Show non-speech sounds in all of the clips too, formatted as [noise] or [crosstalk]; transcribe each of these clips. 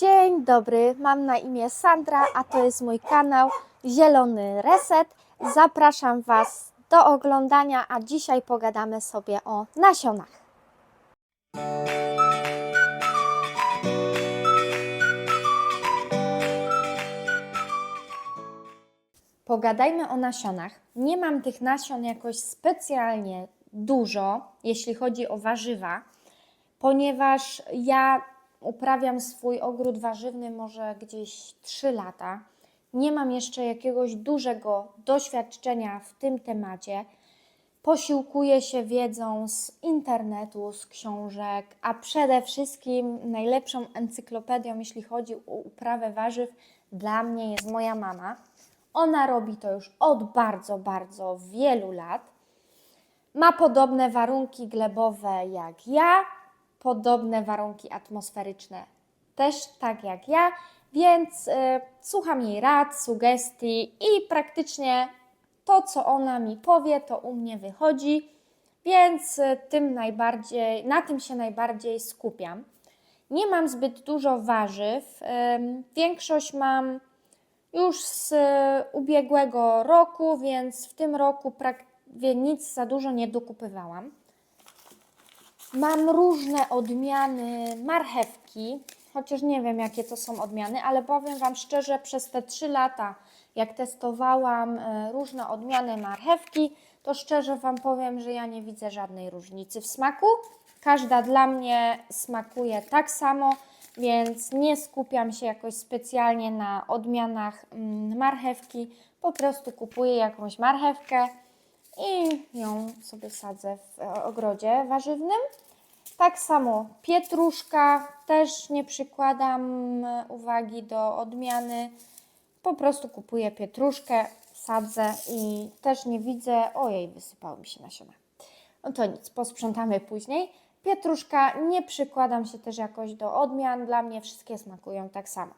Dzień dobry, mam na imię Sandra, a to jest mój kanał Zielony Reset. Zapraszam Was do oglądania, a dzisiaj pogadamy sobie o nasionach. Pogadajmy o nasionach. Nie mam tych nasion jakoś specjalnie dużo, jeśli chodzi o warzywa, ponieważ ja uprawiam swój ogród warzywny może gdzieś 3 lata. Nie mam jeszcze jakiegoś dużego doświadczenia w tym temacie. Posiłkuję się wiedzą z internetu, z książek, a przede wszystkim najlepszą encyklopedią, jeśli chodzi o uprawę warzyw, dla mnie jest moja mama. Ona robi to już od bardzo, bardzo wielu lat. Ma podobne warunki glebowe jak ja, podobne warunki atmosferyczne też tak jak ja, więc y, słucham jej rad, sugestii i praktycznie to, co ona mi powie, to u mnie wychodzi, więc y, tym najbardziej, na tym się najbardziej skupiam. Nie mam zbyt dużo warzyw. Większość mam już z y, ubiegłego roku, więc w tym roku prawie nic za dużo nie dokupywałam. Mam różne odmiany marchewki, chociaż nie wiem jakie to są odmiany, ale powiem Wam szczerze, przez te 3 lata, jak testowałam e, różne odmiany marchewki, to szczerze Wam powiem, że ja nie widzę żadnej różnicy w smaku. Każda dla mnie smakuje tak samo, więc nie skupiam się jakoś specjalnie na odmianach mm, marchewki. Po prostu kupuję jakąś marchewkę i ją sobie sadzę w e, ogrodzie warzywnym. Tak samo pietruszka, też nie przykładam e, uwagi do odmiany. Po prostu kupuję pietruszkę, sadzę i też nie widzę, ojej, wysypały mi się nasiona. No to nic, posprzątamy później. Pietruszka, nie przykładam się też jakoś do odmian, dla mnie wszystkie smakują tak samo.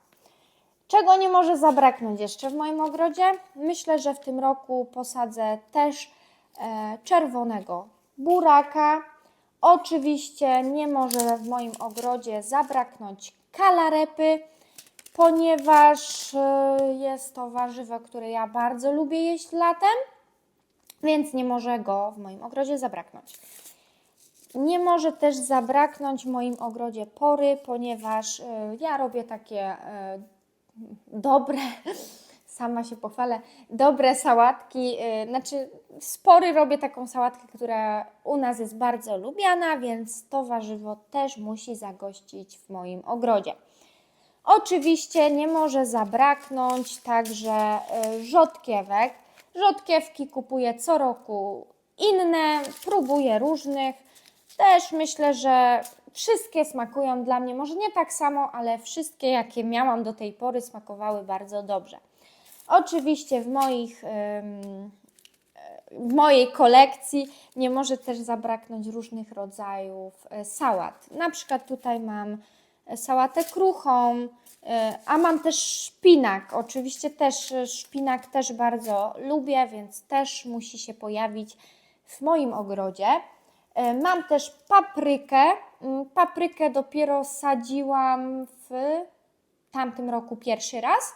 Czego nie może zabraknąć jeszcze w moim ogrodzie? Myślę, że w tym roku posadzę też czerwonego buraka. Oczywiście nie może w moim ogrodzie zabraknąć kalarepy, ponieważ e, jest to warzywo, które ja bardzo lubię jeść latem, więc nie może go w moim ogrodzie zabraknąć. Nie może też zabraknąć w moim ogrodzie pory, ponieważ e, ja robię takie e, dobre, sama się pochwalę, dobre sałatki. y, Znaczy, spory robię taką sałatkę, która u nas jest bardzo lubiana, więc to warzywo też musi zagościć w moim ogrodzie. Oczywiście nie może zabraknąć także y, rzodkiewek. Rzodkiewki kupuję co roku inne, próbuję różnych. Też myślę, że wszystkie smakują dla mnie, może nie tak samo, ale wszystkie, jakie miałam do tej pory, smakowały bardzo dobrze. Oczywiście w moich, w mojej kolekcji nie może też zabraknąć różnych rodzajów e, sałat. Na przykład tutaj mam e, sałatę kruchą, e, a mam też szpinak. Oczywiście też szpinak też bardzo lubię, więc też musi się pojawić w moim ogrodzie. Mam też paprykę. Mm, Paprykę dopiero sadziłam w tamtym roku pierwszy raz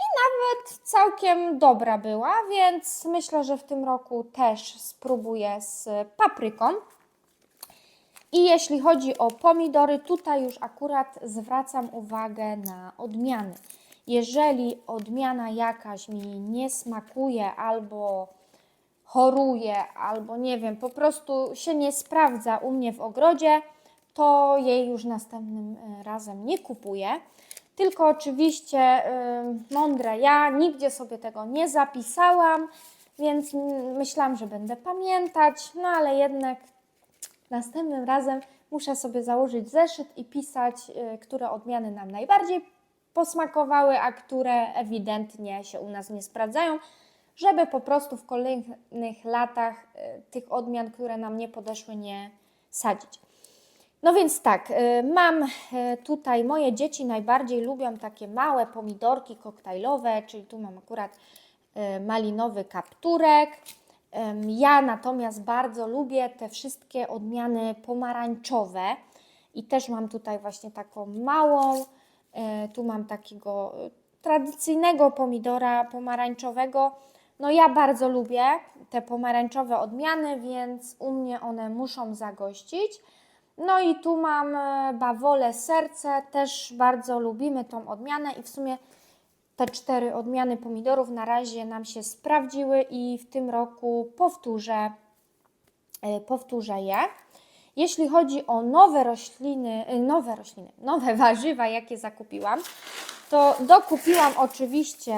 i nawet całkiem dobra była, więc myślę, że w tym roku też spróbuję z papryką. I jeśli chodzi o pomidory, tutaj już akurat zwracam uwagę na odmiany. Jeżeli odmiana jakaś mi nie smakuje albo choruje, albo nie wiem, po prostu się nie sprawdza u mnie w ogrodzie, to jej już następnym e, razem nie kupuję. Tylko oczywiście y, mądre ja, nigdzie sobie tego nie zapisałam, więc myślałam, że będę pamiętać, no ale jednak następnym razem muszę sobie założyć zeszyt i pisać, y, które odmiany nam najbardziej posmakowały, a które ewidentnie się u nas nie sprawdzają, żeby po prostu w kolejnych latach y, tych odmian, które nam nie podeszły, nie sadzić. No więc tak, y, mam y, tutaj moje dzieci najbardziej lubią takie małe pomidorki koktajlowe, czyli tu mam akurat y, malinowy kapturek. Ja natomiast bardzo lubię te wszystkie odmiany pomarańczowe i też mam tutaj właśnie taką małą Tu mam takiego tradycyjnego pomidora pomarańczowego. No ja bardzo lubię te pomarańczowe odmiany, więc u mnie one muszą zagościć. No i tu mam e, bawole serce, też bardzo lubimy tą odmianę i w sumie te cztery odmiany pomidorów na razie nam się sprawdziły i w tym roku powtórzę, e, powtórzę je. Jeśli chodzi o nowe rośliny, e, nowe rośliny, nowe warzywa, jakie zakupiłam, to dokupiłam oczywiście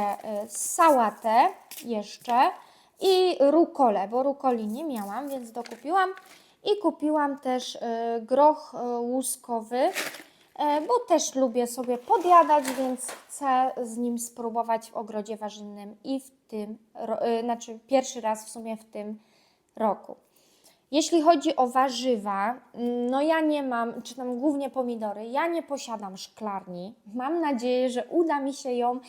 sałatę jeszcze i rukolę, bo rukoli nie miałam, więc dokupiłam. I kupiłam też e, groch e, łuskowy, e, bo też lubię sobie podjadać, więc chcę z nim spróbować w ogrodzie warzywnym i w tym, znaczy pierwszy raz w sumie w tym roku. Jeśli chodzi o warzywa, no ja nie mam, czy tam głównie pomidory, ja nie posiadam szklarni. Mam nadzieję, że uda mi się ją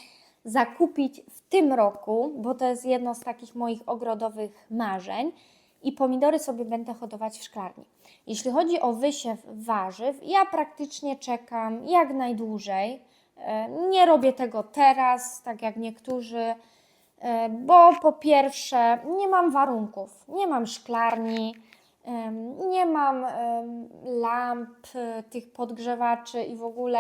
zakupić w tym roku, bo to jest jedno z takich moich ogrodowych marzeń i pomidory sobie będę hodować w szklarni. Jeśli chodzi o wysiew warzyw, ja praktycznie czekam jak najdłużej. E, Nie robię tego teraz, tak jak niektórzy, E, bo po pierwsze nie mam warunków, nie mam szklarni, nie mam lamp, e, tych podgrzewaczy i w ogóle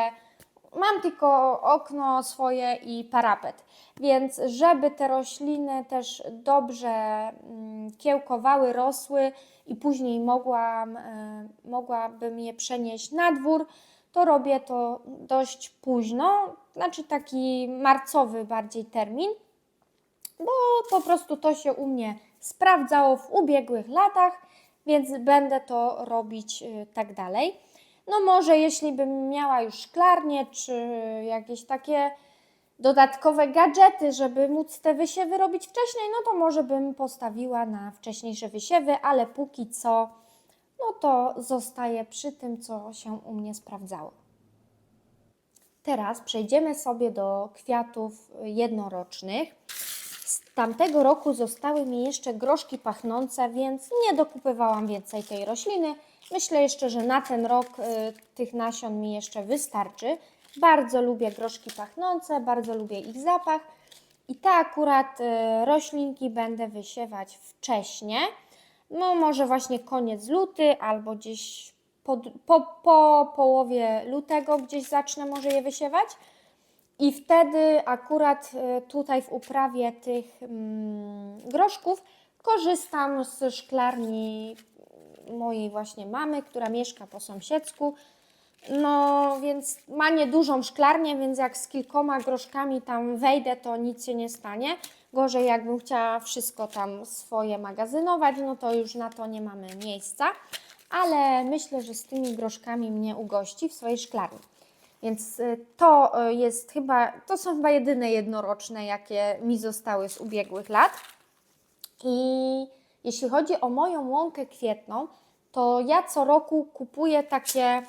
mam tylko okno swoje i parapet. Więc żeby te rośliny też dobrze mm, kiełkowały, rosły i później mogłam, e, mogłabym je przenieść na dwór, to robię to dość późno, znaczy taki marcowy bardziej termin bo po prostu to się u mnie sprawdzało w ubiegłych latach, więc będę to robić y, tak dalej. No może jeśli bym miała już szklarnię, czy jakieś takie dodatkowe gadżety, żeby móc te wysiewy robić wcześniej, no to może bym postawiła na wcześniejsze wysiewy, ale póki co, no to zostaję przy tym, co się u mnie sprawdzało. Teraz przejdziemy sobie do kwiatów jednorocznych. Z tamtego roku zostały mi jeszcze groszki pachnące, więc nie dokupywałam więcej tej rośliny. Myślę jeszcze, że na ten rok y, tych nasion mi jeszcze wystarczy. Bardzo lubię groszki pachnące, bardzo lubię ich zapach. I te akurat y, roślinki będę wysiewać wcześnie. No może właśnie koniec luty albo gdzieś po, po, po połowie lutego gdzieś zacznę może je wysiewać. I wtedy akurat y, tutaj w uprawie tych mm, groszków korzystam z szklarni mojej właśnie mamy, która mieszka po sąsiedzku. No więc ma niedużą szklarnię, więc jak z kilkoma groszkami tam wejdę, to nic się nie stanie. Gorzej jakbym chciała wszystko tam swoje magazynować, no to już na to nie mamy miejsca. Ale myślę, że z tymi groszkami mnie ugości w swojej szklarni. Więc y, to y, jest chyba, to są chyba jedyne jednoroczne, jakie mi zostały z ubiegłych lat. I jeśli chodzi o moją łąkę kwietną, to ja co roku kupuję takie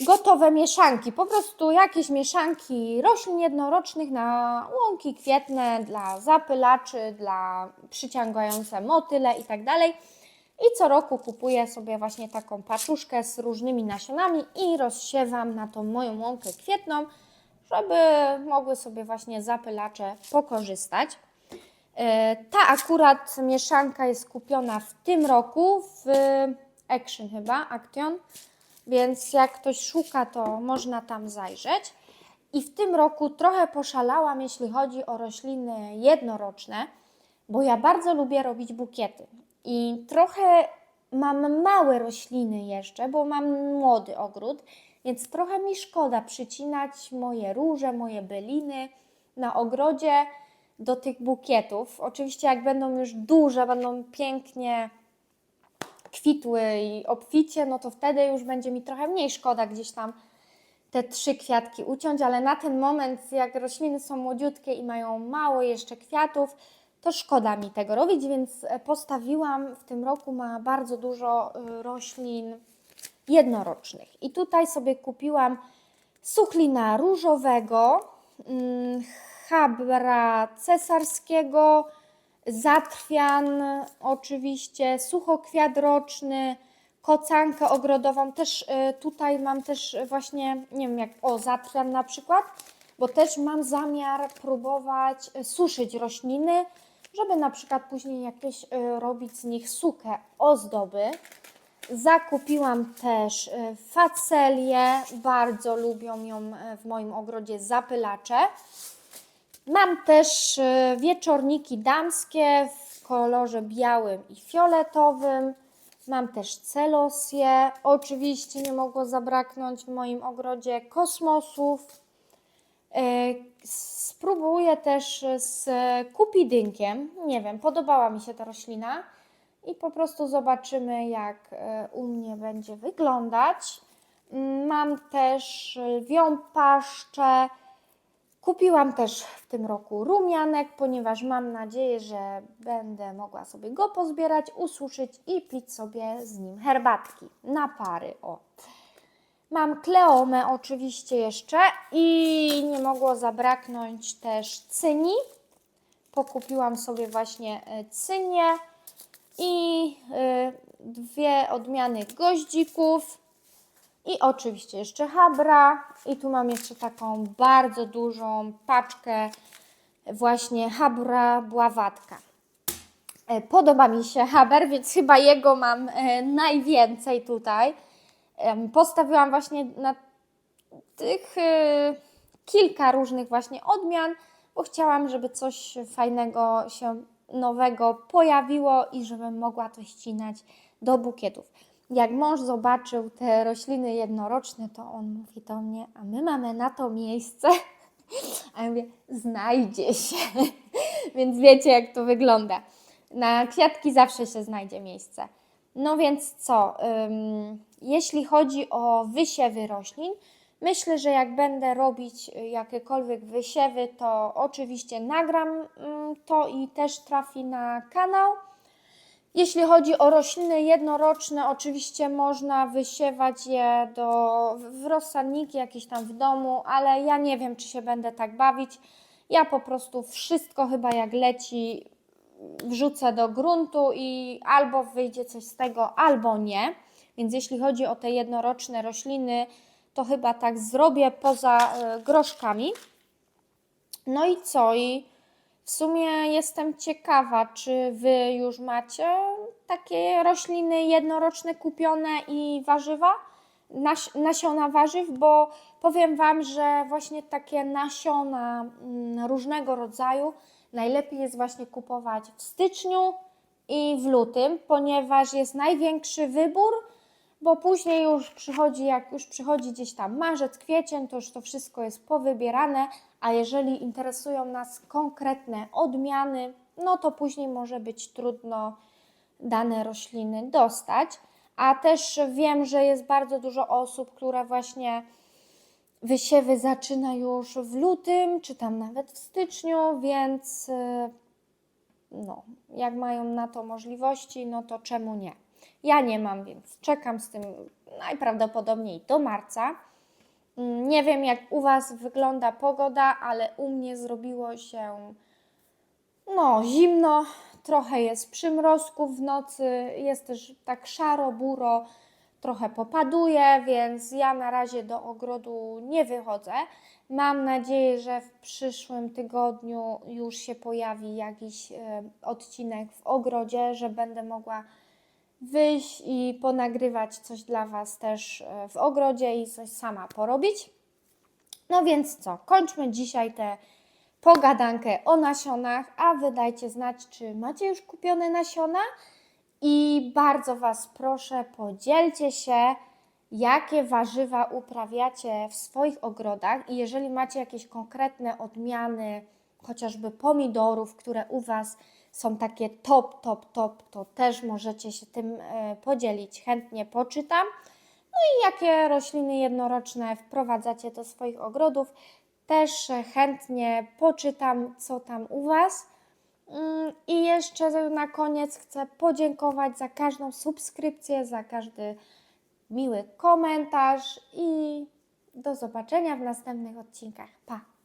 gotowe mieszanki. Po prostu jakieś mieszanki roślin jednorocznych na łąki kwietne, dla zapylaczy, dla przyciągające motyle i tak. I co roku kupuję sobie właśnie taką paczuszkę z różnymi nasionami i rozsiewam na tą moją łąkę kwietną, żeby mogły sobie właśnie zapylacze pokorzystać. E, Ta akurat mieszanka jest kupiona w tym roku w Action chyba, Action, więc jak ktoś szuka, to można tam zajrzeć. I w tym roku trochę poszalałam, jeśli chodzi o rośliny jednoroczne, bo ja bardzo lubię robić bukiety. I trochę mam małe rośliny jeszcze, bo mam młody ogród, więc trochę mi szkoda przycinać moje róże, moje byliny na ogrodzie do tych bukietów. Oczywiście jak będą już duże, będą pięknie kwitły i obficie, no to wtedy już będzie mi trochę mniej szkoda gdzieś tam te trzy kwiatki uciąć, ale na ten moment, jak rośliny są młodziutkie i mają mało jeszcze kwiatów, to szkoda mi tego robić, więc postawiłam w tym roku ma bardzo dużo y, roślin jednorocznych. I tutaj sobie kupiłam suchlina różowego, mm, chabra cesarskiego, zatrwian oczywiście, suchokwiat roczny, kocankę ogrodową. Też y, tutaj mam też właśnie, nie wiem, jak o zatrwian na przykład, bo też mam zamiar próbować y, suszyć rośliny, żeby na przykład później jakieś y, robić z nich sukę ozdoby. Zakupiłam też facelię, bardzo lubią ją w moim ogrodzie zapylacze. Mam też y, wieczorniki damskie w kolorze białym i fioletowym. Mam też celosje. Oczywiście nie mogło zabraknąć w moim ogrodzie kosmosów. Y, Spróbuję też z kupidynkiem. Nie wiem, podobała mi się ta roślina i po prostu zobaczymy, jak e, u mnie będzie wyglądać. Mm, Mam też lwią paszczę. Kupiłam też w tym roku rumianek, ponieważ mam nadzieję, że będę mogła sobie go pozbierać, ususzyć i pić sobie z nim herbatki na pary. O. Mam kleomę oczywiście jeszcze i nie mogło zabraknąć też cyni. Pokupiłam sobie właśnie e, cynię i e, dwie odmiany goździków i oczywiście jeszcze habra i tu mam jeszcze taką bardzo dużą paczkę właśnie habra bławatka. E, Podoba mi się haber, więc chyba jego mam e, najwięcej tutaj. Postawiłam właśnie na tych e, kilka różnych właśnie odmian, bo chciałam, żeby coś fajnego się nowego pojawiło i żebym mogła to ścinać do bukietów. Jak mąż zobaczył te rośliny jednoroczne, to on mówi do mnie, a my mamy na to miejsce. A ja mówię, znajdzie się. [laughs] Więc wiecie, jak to wygląda. Na kwiatki zawsze się znajdzie miejsce. No więc co? jeśli chodzi o wysiewy roślin, myślę, że jak będę robić y, jakiekolwiek wysiewy, to oczywiście nagram ym, to i też trafi na kanał. Jeśli chodzi o rośliny jednoroczne, oczywiście można wysiewać je do, w rozsadniki jakieś tam w domu, ale ja nie wiem, czy się będę tak bawić. Ja po prostu wszystko chyba jak leci wrzucę do gruntu i albo wyjdzie coś z tego, albo nie. Więc jeśli chodzi o te jednoroczne rośliny, to chyba tak zrobię poza e, groszkami. No i co? I w sumie jestem ciekawa, czy Wy już macie takie rośliny jednoroczne kupione i warzywa, nas, nasiona warzyw, bo powiem Wam, że właśnie takie nasiona mm, różnego rodzaju najlepiej jest właśnie kupować w styczniu i w lutym, ponieważ jest największy wybór, bo później już przychodzi, jak już przychodzi gdzieś tam marzec, kwiecień, to już to wszystko jest powybierane, a jeżeli interesują nas konkretne odmiany, no to później może być trudno dane rośliny dostać. A też wiem, że jest bardzo dużo osób, które właśnie wysiewy zaczyna już w lutym, czy tam nawet w styczniu, więc y, no, jak mają na to możliwości, no to czemu nie? Ja nie mam, więc czekam z tym najprawdopodobniej do marca. Nie wiem, jak u Was wygląda pogoda, ale u mnie zrobiło się no, zimno, trochę jest przymrozków w nocy, jest też tak szaro, buro, trochę popaduje, więc ja na razie do ogrodu nie wychodzę. Mam nadzieję, że w przyszłym tygodniu już się pojawi jakiś e, odcinek w ogrodzie, że będę mogła wyjść i ponagrywać coś dla Was też e, w ogrodzie i coś sama porobić. No więc co, kończmy dzisiaj tę pogadankę o nasionach, a wy dajcie znać, czy macie już kupione nasiona. I bardzo Was proszę, podzielcie się, jakie warzywa uprawiacie w swoich ogrodach. I jeżeli macie jakieś konkretne odmiany, chociażby pomidorów, które u Was są takie top, top, top, to też możecie się tym e, podzielić. Chętnie poczytam. No i jakie rośliny jednoroczne wprowadzacie do swoich ogrodów, też e, chętnie poczytam, co tam u Was. Mm, I jeszcze na koniec chcę podziękować za każdą subskrypcję, za każdy miły komentarz i do zobaczenia w następnych odcinkach. Pa!